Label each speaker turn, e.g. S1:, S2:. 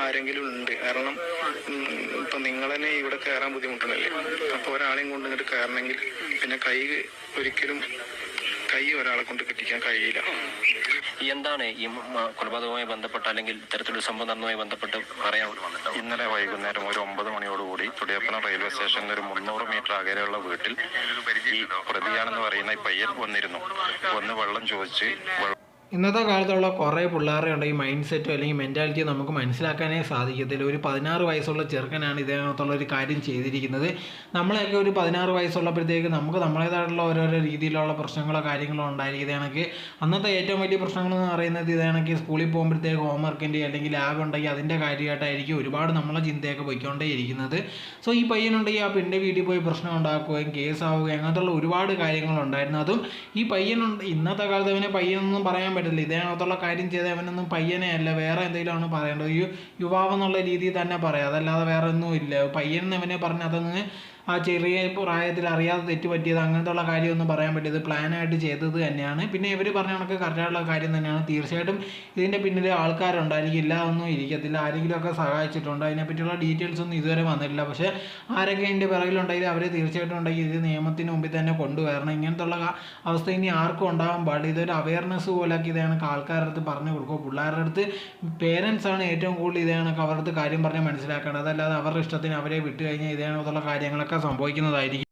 S1: ആരെങ്കിലും ഉണ്ട്. കാരണം ഇപ്പൊ നിങ്ങൾ തന്നെ ഇവിടെ കയറാൻ ബുദ്ധിമുട്ടണല്ലേ അപ്പൊ ഒരാളെയും കൊണ്ട് ഇങ്ങോട്ട് കയറണമെങ്കിൽ പിന്നെ കൈ ഒരിക്കലും കൈ ഒരാളെ കൊണ്ട് കെട്ടിക്കാൻ കഴിയില്ല.
S2: എന്താണ് ഈ കൊലപാതകവുമായി ബന്ധപ്പെട്ട് അല്ലെങ്കിൽ ഇത്തരത്തിലൊരു സംഭവം നടന്നതുമായി ബന്ധപ്പെട്ട് പറയാൻ
S3: ഇന്നലെ വൈകുന്നേരം ഒരു ഒമ്പത് മണിയോടുകൂടി തുടിയപ്പന റെയിൽവേ സ്റ്റേഷനിൽ ഒരു മുന്നൂറ് മീറ്റർ അകലെയുള്ള വീട്ടിൽ ഈ പ്രതിയാണെന്ന് പറയുന്ന ഈ പയ്യൻ വന്നിരുന്നു. വന്ന് വെള്ളം ചോദിച്ച്
S4: ഇന്നത്തെ കാലത്തുള്ള കുറേ പിള്ളേരുടെ ഉണ്ട് ഈ മൈൻഡ് സെറ്റോ അല്ലെങ്കിൽ മെന്റാലിറ്റി നമുക്ക് മനസ്സിലാക്കാനേ സാധിക്കത്തില്ല. ഒരു പതിനാറ് വയസ്സുള്ള ചെറുക്കനാണ് ഇതിനകത്തുള്ള ഒരു കാര്യം ചെയ്തിരിക്കുന്നത്. നമ്മളെയൊക്കെ ഒരു പതിനാറ് വയസ്സുള്ളപ്പോഴത്തേക്ക് നമുക്ക് നമ്മളേതായിട്ടുള്ള ഓരോരോ രീതിയിലുള്ള പ്രശ്നങ്ങളോ കാര്യങ്ങളോ ഉണ്ടായിരിക്കും ഇതാണെങ്കിൽ അന്നത്തെ ഏറ്റവും വലിയ പ്രശ്നങ്ങൾ എന്ന് പറയുന്നത് ഇതാണെങ്കിൽ സ്കൂളിൽ പോകുമ്പോഴത്തേക്ക് ഹോംവർക്കിന്റെ അല്ലെങ്കിൽ ലാബ് ഉണ്ടെങ്കിൽ അതിന്റെ കാര്യമായിട്ടായിരിക്കും ഒരുപാട് നമ്മളെ ചിന്തയൊക്കെ പോയിക്കൊണ്ടേ ഇരിക്കുന്നത് സോ ഈ പയ്യനുണ്ടെങ്കിൽ ആ പെണ്ണിന്റെ വീട്ടിൽ പോയി പ്രശ്നം ഉണ്ടാക്കുകയും കേസാവുകയും അങ്ങനത്തുള്ള ഒരുപാട് കാര്യങ്ങളുണ്ടായിരുന്നു. അതും ഈ പയ്യനുണ്ട് ഇന്നത്തെ കാലത്ത് അവനെ പയ്യനൊന്നും പറയാൻ പറ്റില്ല. ഇതിനകത്തുള്ള കാര്യം ചെയ്ത അവനൊന്നും പയ്യനെ അല്ല. വേറെ എന്തെങ്കിലുമാണ് പറയേണ്ടത്. യു യുവാവ് എന്നുള്ള രീതിയിൽ തന്നെ പറയാം. അതല്ലാതെ വേറെ ഒന്നും ഇല്ല പയ്യൻ എന്ന് അവനെ പറഞ്ഞ് അതങ്ങ് ആ ചെറിയ പ്രായത്തിൽ അറിയാതെ തെറ്റ് പറ്റിയത് അങ്ങനത്തുള്ള കാര്യമൊന്നും പറയാൻ പറ്റിയത് പ്ലാനായിട്ട് ചെയ്തത് തന്നെയാണ്. പിന്നെ ഇവർ പറഞ്ഞ കണക്ക് കറക്റ്റായിട്ടുള്ള കാര്യം തന്നെയാണ്. തീർച്ചയായിട്ടും ഇതിന്റെ പിന്നിൽ ആൾക്കാരുണ്ടായിരിക്കും. ഇല്ല ഒന്നും ഇരിക്കത്തില്ല. ആരെങ്കിലുമൊക്കെ സഹായിച്ചിട്ടുണ്ട്. അതിനെപ്പറ്റിയുള്ള ഡീറ്റെയിൽസ് ഒന്നും ഇതുവരെ വന്നിട്ടില്ല. പക്ഷേ ആരൊക്കെ ഇതിന്റെ പിറകിലുണ്ടെങ്കിൽ അവർ തീർച്ചയായിട്ടും ഉണ്ടെങ്കിൽ ഇത് നിയമത്തിന് മുമ്പിൽ തന്നെ കൊണ്ടുവരണം. ഇങ്ങനത്തുള്ള ഉള്ള അവസ്ഥ ഇനി ആർക്കും ഉണ്ടാകാൻ പാടില്ല. ഇതൊരു അവയർനെസ് പോലെയൊക്കെ ഇതാണ് ആൾക്കാരുടെ അടുത്ത് പറഞ്ഞു കൊടുക്കുക. പിള്ളേരുടെ അടുത്ത് പേരൻസ് ആണ് ഏറ്റവും കൂടുതൽ ഇതാണ് അവരുടെ അടുത്ത് കാര്യം പറഞ്ഞ് മനസ്സിലാക്കേണ്ടത്. അതല്ലാതെ അവരുടെ ഇഷ്ടത്തിന് അവരെ വിട്ടു കഴിഞ്ഞാൽ ഇത് കണക്കുള്ള കാര്യങ്ങളൊക്കെ さん貿易の代理